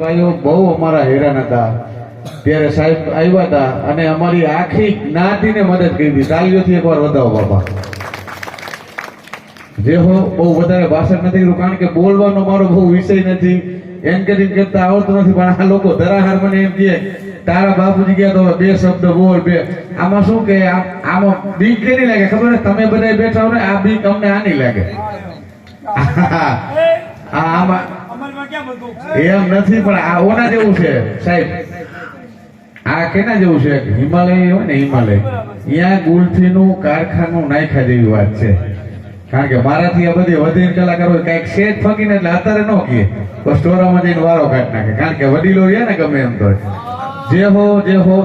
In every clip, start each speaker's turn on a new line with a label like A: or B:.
A: ભાઈઓ બહુ અમારા હેરાન હતા. ત્યારે સાહેબ આવ્યા હતા અને અમારી આખી જ્ઞાતિને મદદ કરી હતી તાલીઓથી એકવાર વધાવો, બાપા. જે હો, બહુ વધારે ભાષણ નથી કર્યું, કારણ કે બોલવાનો મારો બહુ વિષય નથી. એમ એન્કરિંગ કરતા આવડતું નથી, પણ આ લોકો ધરાહાર મને એમ કહે, તારા બાપુજી ગયા તો બે શબ્દ બોલ, બે. આમાં શું કે આમાં બીક કેની લાગે? ખબર ને તમે બધા બેઠા હો ને, આ બીક અમને આની લાગે. આમાં એમ નથી, પણ આ ઓના જેવું છે, સાહેબ. આ કેના જેવું છે? હિમાલય હોય ને હિમાલય. અહીંયા ગુલથીનું કારખાનું નાખ્યા જેવી વાત છે. કારણ કે મારાથી આ બધી વધીને કલાકારો કંઈક શેઠ ફકીને એટલે અત્યારે ન કહે તો સ્ટોરામાં જઈને વારો કાઢી નાખે. કારણ કે વડીલો રહ્યા ને ગમે એમ તો. જે હો જે હો,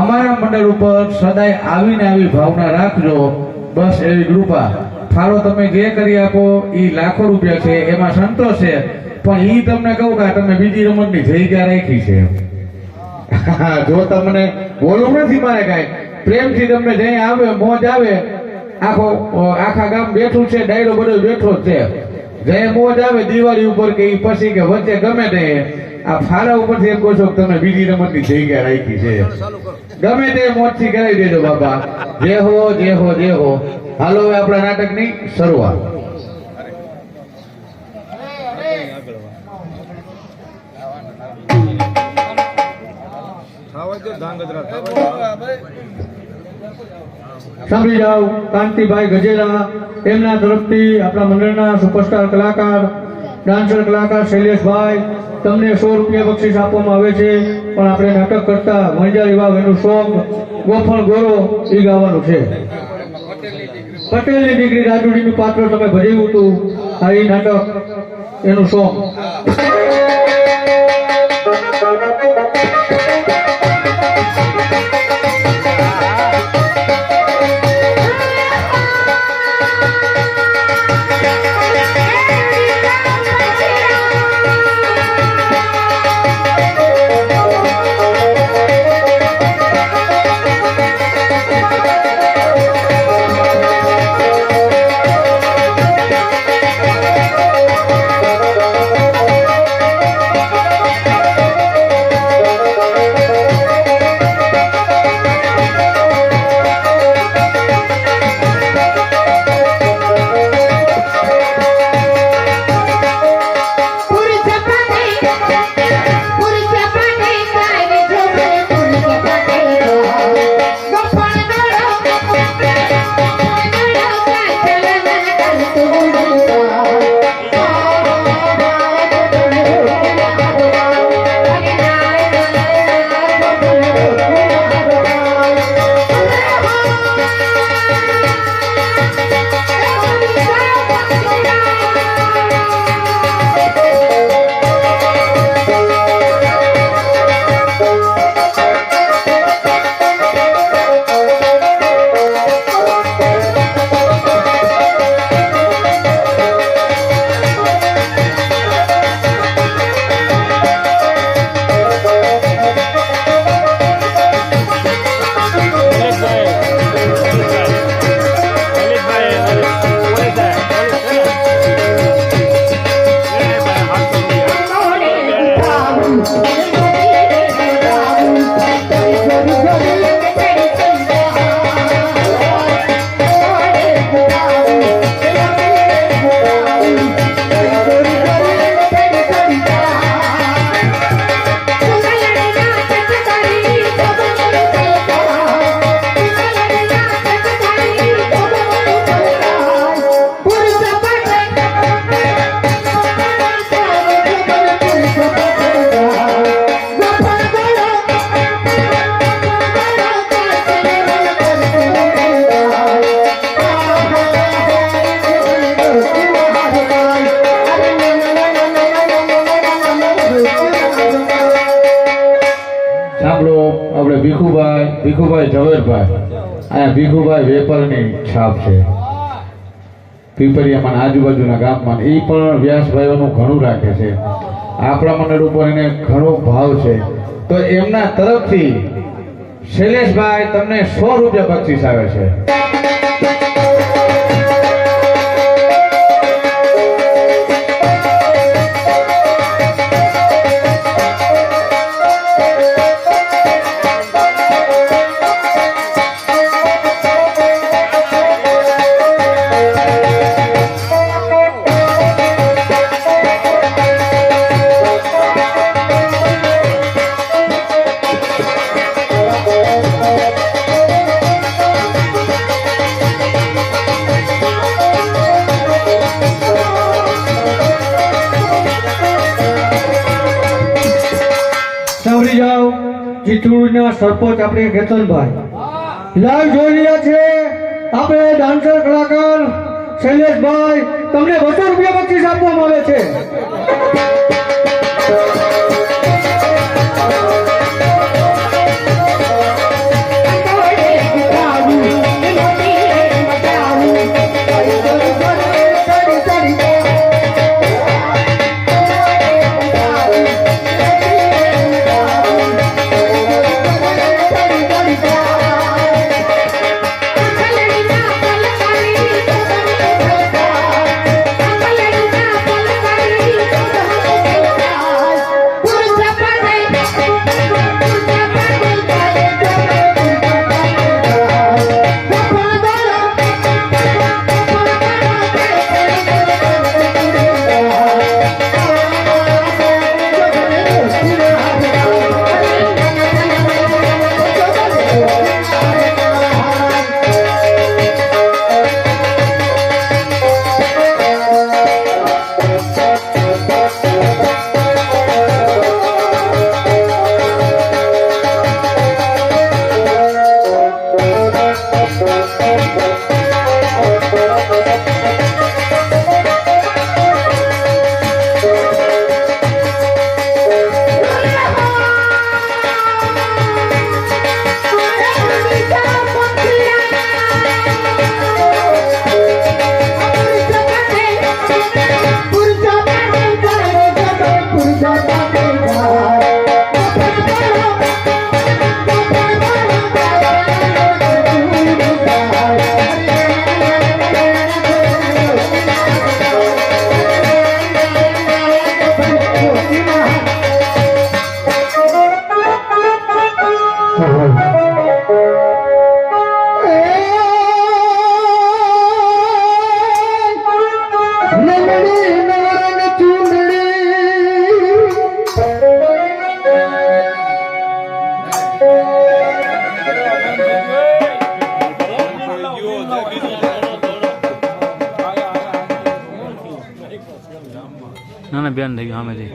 A: અમારા મંડળ ઉપર સદાય આવીને આવી ભાવના રાખજો. બસ એવી કૃપા. ફાળો તમે જે કરી આપો એ લાખો રૂપિયા છે, એમાં સંતોષ છે. પણ ઈ તમને કહું કે તમે બીજી રમતની જગ્યા રાખી છે. જો તમને બોલવું નથી મારે કાંઈ. પ્રેમથી તમને જઈ આવે, મોજ આવે, આખો આખા ગામ બેઠું છે, ડાયરો બધો બેઠો છે. જય મોજ આવે, દિવાળી ઉપર કે પછી કે વચ્ચે ગમે તે, આ ફાળા ઉપરથી એમ કહો છો તમે બીજી રમતની જગ્યા રાખી છે. ગમે તે મોજથી કરાવી દેજો બાબા જે હો જે હો જે હો. હાલો હવે આપણા નાટકની શરૂઆત.
B: સાંભળી જાઓ કાંતિભાઈ ગજેરા એમના તરફથી આપણા મંડળના સુપરસ્ટાર કલાકાર ડાન્સર કલાકાર શૈલેષભાઈ તમને સો રૂપિયા બક્ષિસ આપવામાં આવે છે પણ આપણે નાટક કરતા વણજારી વાવ એનું સોંગ ગોફણ ગોરો એ ગાવાનું છે. પટેલની દીકરી રાજુડીનું પાત્ર તમે ભજવ્યું હતું આ એ નાટક એનું સોંગ.
A: અહીંયા ભીખુભાઈ વેપારની છાપ છે. પીપરિયામાં આજુબાજુના ગામમાં એ પણ વ્યાસભાઈઓનું ઘણું રાખે છે. આપણા મંડળ ઉપર એને ઘણો ભાવ છે. તો એમના તરફથી શૈલેષભાઈ તમને સો રૂપિયા પચીસ આવે છે.
B: ચિત્રુડીના સરપંચ આપણે કેતનભાઈ. લાઈવ જોઈ રહ્યા છે. આપણે ડાન્સર કલાકાર શૈલેષભાઈ, તમને બસો રૂપિયા પચીસ આપવામાં આવે છે.
C: ના ના બેન થઈ ગયું સામેથી